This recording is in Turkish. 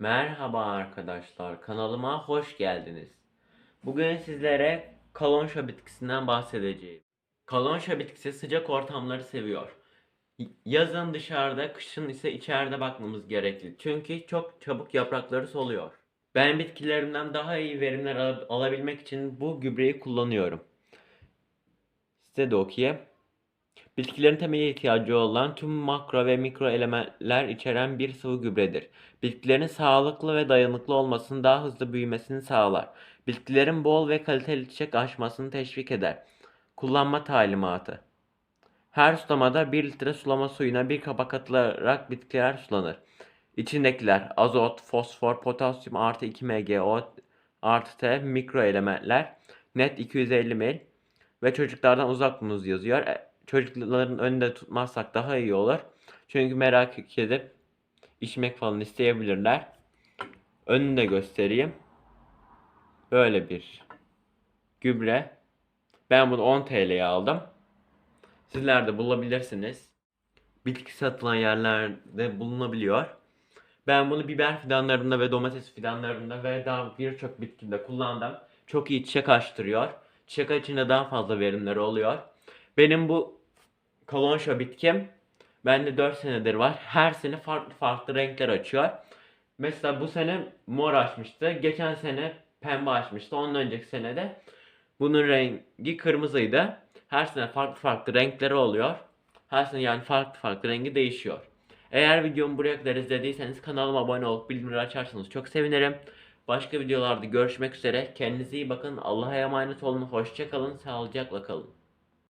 Merhaba arkadaşlar, kanalıma hoş geldiniz. Bugün sizlere kalonşa bitkisinden bahsedeceğim. Kalonşa bitkisi sıcak ortamları seviyor. Yazın dışarıda, kışın ise içeride bakmamız gerekli. Çünkü çok çabuk yaprakları soluyor. Ben bitkilerimden daha iyi verimler al- alabilmek için bu gübreyi kullanıyorum. Size de okuyayım. Bitkilerin temel ihtiyacı olan tüm makro ve mikro elementler içeren bir sıvı gübredir. Bitkilerin sağlıklı ve dayanıklı olmasını daha hızlı büyümesini sağlar. Bitkilerin bol ve kaliteli çiçek açmasını teşvik eder. Kullanma talimatı. Her sulamada 1 litre sulama suyuna bir kabak atılarak bitkiler sulanır. İçindekiler azot, fosfor, potasyum artı 2 mgO artı T mikro elementler net 250 ml ve çocuklardan uzak bulunuz yazıyor. Çocukların önünde tutmazsak daha iyi olur. Çünkü merak edip içmek falan isteyebilirler. Önünü de göstereyim. Böyle bir gübre. Ben bunu 10 TL'ye aldım. Sizler de bulabilirsiniz. Bitki satılan yerlerde bulunabiliyor. Ben bunu biber fidanlarında ve domates fidanlarında ve daha birçok bitkide kullandım. Çok iyi çiçek açtırıyor. Çiçek açınca daha fazla verimleri oluyor. Benim bu kolonşa bitkim bende 4 senedir var. Her sene farklı farklı renkler açıyor. Mesela bu sene mor açmıştı. Geçen sene pembe açmıştı. Ondan önceki sene de bunun rengi kırmızıydı. Her sene farklı farklı renkleri oluyor. Her sene yani farklı farklı rengi değişiyor. Eğer videomu buraya kadar izlediyseniz kanalıma abone olup bildirimleri açarsanız çok sevinirim. Başka videolarda görüşmek üzere. Kendinize iyi bakın. Allah'a emanet olun. Hoşça kalın. Sağlıcakla kalın.